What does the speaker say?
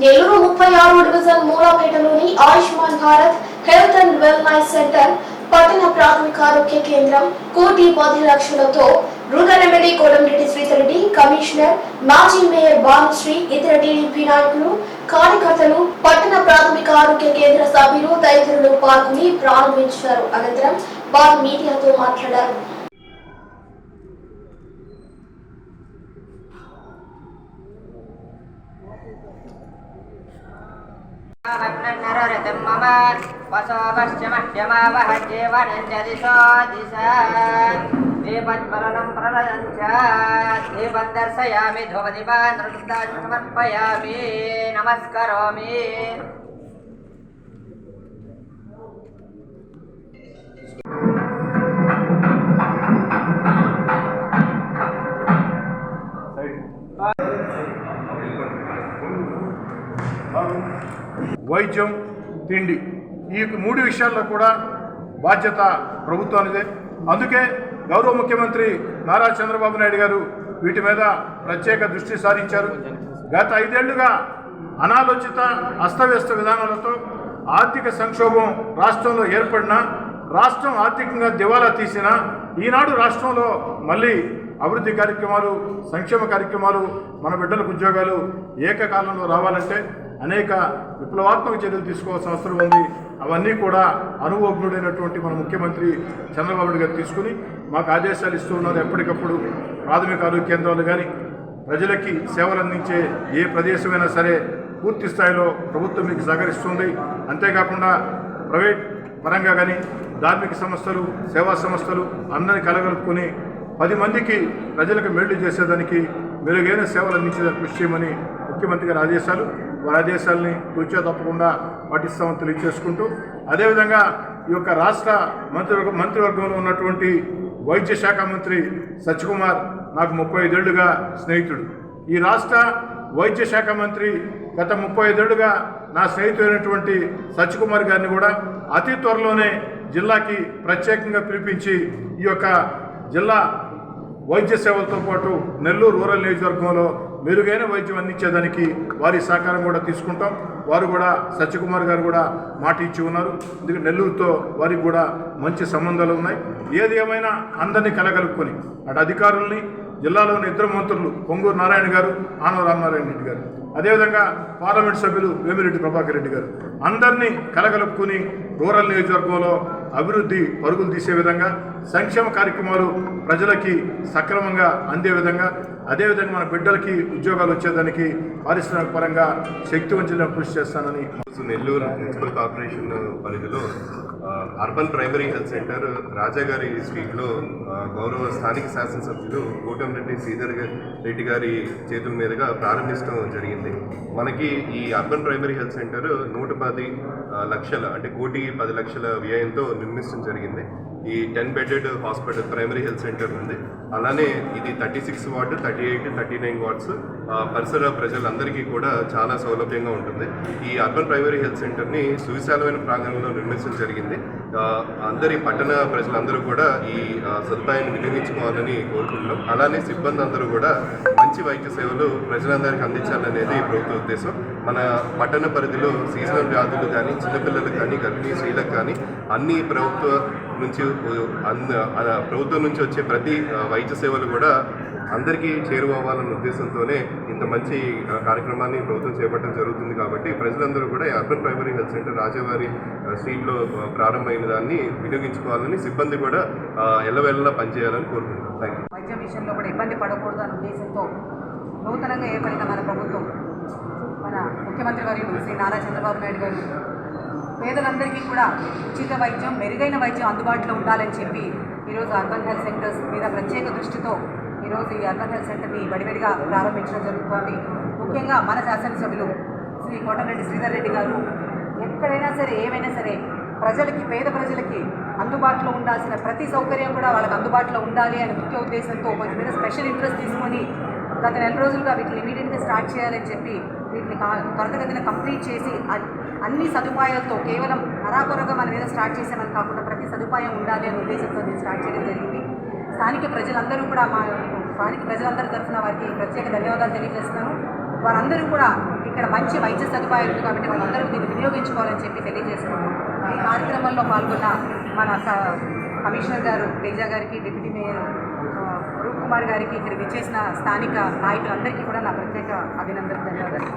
నెల్లూరు ముప్పై ఆరు division మూలాపేటలోని Ayushman Bharat health and wellness centre పట్టణ ప్రాథమిక ఆరోగ్య కేంద్రం కోటి పది లక్షలతో rural MLA Kotamreddy Sridhar Reddy commissioner మాజీ మేయర్ భానుశ్రీ ఇతర టీడీపీ నాయకులు కార్యకర్తలు పట్టణ ప్రాథమిక ఆరోగ్య కేంద్ర సభ్యులు తదితరులు పాల్గొని ప్రారంభించారు. అనంతరం వారు మీడియాతో మాట్లాడారు. नररतं मम वसोपश्चमह्यमावह जीवनञ्जदिशो दिशा दीपत्परणं प्रणयं च दीपं दर्शयामि ध्रुवदिवान् समर्पयामि नमस्करोमि వైద్యం తిండి. ఈ మూడు విషయాల్లో కూడా బాధ్యత ప్రభుత్వానిదే. అందుకే గౌరవ ముఖ్యమంత్రి నారా చంద్రబాబు నాయుడు గారు వీటి మీద ప్రత్యేక దృష్టి సారించారు. గత ఐదేళ్ళుగా అనాలోచిత అస్తవ్యస్త విధానాలతో ఆర్థిక సంక్షోభం రాష్ట్రంలో ఏర్పడిన రాష్ట్రం ఆర్థికంగా దివాలా తీసిన ఈనాడు రాష్ట్రంలో మళ్ళీ అభివృద్ధి కార్యక్రమాలు సంక్షేమ కార్యక్రమాలు మన బిడ్డలకు ఉద్యోగాలు ఏకకాలంలో రావాలంటే అనేక విప్లవాత్మక చర్యలు తీసుకోవాల్సిన అవసరం ఉంది. అవన్నీ కూడా అనుభవజ్ఞుడైనటువంటి మన ముఖ్యమంత్రి చంద్రబాబు నాయుడు గారు తీసుకుని మాకు ఆదేశాలు ఇస్తూ ఉన్నారు. ఎప్పటికప్పుడు ప్రాథమిక ఆరోగ్య కేంద్రాలు కానీ ప్రజలకి సేవలు అందించే ఏ ప్రదేశమైనా సరే పూర్తి స్థాయిలో ప్రభుత్వం మీకు సహకరిస్తుంది. అంతేకాకుండా ప్రైవేట్ పరంగా కానీ ధార్మిక సంస్థలు సేవా సంస్థలు అందరినీ కలగలుపుకొని పది మందికి ప్రజలకు మేళ్ళు చేసేదానికి మెరుగైన సేవలు అందించేదానికి కృషి చేయమని ముఖ్యమంత్రి గారి ఆదేశాలు. ఆదేశాలని తూచా తప్పకుండా పాటిస్తామని తెలియజేసుకుంటూ అదేవిధంగా ఈ యొక్క రాష్ట్ర మంత్రివర్గ మంత్రివర్గంలో ఉన్నటువంటి వైద్య శాఖ మంత్రి సత్యకుమార్ నాకు ముప్పై ఐదేళ్ళుగా స్నేహితుడు. ఈ రాష్ట్ర వైద్య శాఖ మంత్రి గత ముప్పై ఐదేళ్ళుగా నా స్నేహితుడైనటువంటి సత్యకుమార్ గారిని కూడా అతి త్వరలోనే జిల్లాకి ప్రత్యేకంగా పిలిపించి ఈ యొక్క జిల్లా వైద్య సేవలతో పాటు నెల్లూరు రూరల్ నియోజకవర్గంలో మెరుగైన వైద్యం అందించేదానికి వారి సహకారం కూడా తీసుకుంటాం. వారు కూడా సత్యకుమార్ గారు కూడా మాట ఇచ్చి ఉన్నారు. ఎందుకంటే నెల్లూరుతో వారికి కూడా మంచి సంబంధాలు ఉన్నాయి. ఏది ఏమైనా అందరినీ కలగలుపుకొని అటు అధికారుల్ని జిల్లాలోని ఇద్దరు మంత్రులు పొంగూరు నారాయణ గారు ఆనవ రామనారాయణ రెడ్డి గారు. అదేవిధంగా పార్లమెంట్ సభ్యులు వేమిరెడ్డి ప్రభాకర్ రెడ్డి గారు. అందరినీ కలగలుపుకుని రూరల్ నియోజకవర్గంలో అభివృద్ధి పరుగులు తీసే విధంగా సంక్షేమ కార్యక్రమాలు ప్రజలకి సక్రమంగా అందే విధంగా అదేవిధంగా మన బిడ్డలకి ఉద్యోగాలు వచ్చేదానికి పారిశ్రామిక పరంగా శక్తివంచన కృషి చేస్తానని నెల్లూరు మున్సిపల్ కార్పొరేషన్ పరిధిలో అర్బన్ ప్రైమరీ హెల్త్ సెంటర్ రాజాగారి స్ట్రీట్లో గౌరవ స్థానిక శాసనసభ్యులు కోటంరెడ్డి శ్రీధర్ రెడ్డి గారి చేతుల మీదుగా ప్రారంభించడం జరిగింది. మనకి ఈ అర్బన్ ప్రైమరీ హెల్త్ సెంటర్ నూట పది లక్షల అంటే కోటి పది లక్షల వ్యయంతో నిర్మించడం జరిగింది. ఈ ten bedded hospital primary health centre ఉంది. అలానే ఇది thirty six ward thirty eight thirty nine wards. పరిసర ప్రజలందరికీ కూడా చాలా సౌలభ్యంగా ఉంటుంది. ఈ అర్బన్ ప్రైమరీ హెల్త్ సెంటర్ని సువిశాలమైన ప్రాంగణంలో నిర్మించడం జరిగింది. అందరి పట్టణ ప్రజలందరూ కూడా ఈ సదుపాయాన్ని వినియోగించుకోవాలని కోరుకుంటున్నాం. అలానే సిబ్బంది అందరూ కూడా మంచి వైద్య సేవలు ప్రజలందరికీ అందించాలనేది ప్రభుత్వ ఉద్దేశం. మన పట్టణ పరిధిలో సీజనల్ వ్యాధులు కానీ చిన్నపిల్లలకు కానీ గర్భిణీ స్త్రీలకు కానీ అన్ని ప్రభుత్వ నుంచి అంద ప్రభుత్వం నుంచి వచ్చే ప్రతి వైద్య సేవలు కూడా అందరికీ చేరువవ్వాలన్న ఉద్దేశంతోనే ఇంత మంచి కార్యక్రమాన్ని ప్రభుత్వం చేపట్టడం జరుగుతుంది కాబట్టి ప్రజలందరూ కూడా అర్బన్ ప్రైమరీ హెల్త్ సెంటర్ రాజవారి స్ట్రీట్లో ప్రారంభమైన దాన్ని వినియోగించుకోవాలని సిబ్బంది కూడా ఆ, ఎల్లవెల్లలా పనిచేయాలని కోరుకుంటున్నాను థ్యాంక్ యూ వైద్య విషయంలో కూడా ఇబ్బంది పడకూడదు అనే ఉద్దేశంతో నూతనంగా ఏర్పడిన మన ప్రభుత్వం మన ముఖ్యమంత్రి వర్యులు శ్రీ నారా చంద్రబాబు నాయుడు గారు పేదలందరికీ కూడా ఉచిత వైద్యం మెరుగైన వైద్యం అందుబాటులో ఉండాలని చెప్పి ఈరోజు అర్బన్ హెల్త్ సెంటర్స్ మీద ప్రత్యేక దృష్టితో ఈరోజు ఈ అర్బన్ హెల్త్ సెంటర్ని బడిబడిగా ప్రారంభించడం జరుగుతోంది. ముఖ్యంగా మన శాసనసభ్యులు శ్రీ కోటరెడ్డి శ్రీధర్ రెడ్డి గారు ఎక్కడైనా సరే ఏమైనా సరే ప్రజలకి పేద ప్రజలకి అందుబాటులో ఉండాల్సిన ప్రతి సౌకర్యం కూడా వాళ్ళకి అందుబాటులో ఉండాలి అనే ముఖ్య ఉద్దేశంతో కొంచెం మీద స్పెషల్ ఇంట్రెస్ట్ తీసుకొని గత నెల రోజులుగా వీటిని ఇమీడియట్గా స్టార్ట్ చేయాలని చెప్పి వీటిని కా- కంప్లీట్ చేసి అన్ని సదుపాయాలతో కేవలం అరాకొరగా మన మీద స్టార్ట్ చేసామని కాకుండా ప్రతి సదుపాయం ఉండాలి అనే ఉద్దేశంతో స్టార్ట్ చేయడం జరిగింది. స్థానిక ప్రజలందరూ కూడా మా స్థానిక ప్రజలందరి తరఫున వారికి ప్రత్యేక ధన్యవాదాలు తెలియజేస్తున్నాను. వారందరూ కూడా ఇక్కడ మంచి వైద్య సదుపాయాలు ఉంది కాబట్టి వాళ్ళందరూ దీన్ని వినియోగించుకోవాలని చెప్పి తెలియజేస్తున్నాను. ఈ కార్యక్రమంలో పాల్గొన్న మన స- కమిషనర్ గారు తేజ గారికి డిప్యూటీ మేయర్ రూప్ కుమార్ గారికి ఇక్కడ విచ్చేసిన స్థానిక నాయకులందరికీ కూడా నా ప్రత్యేక అభినందన ధన్యవాదాలు.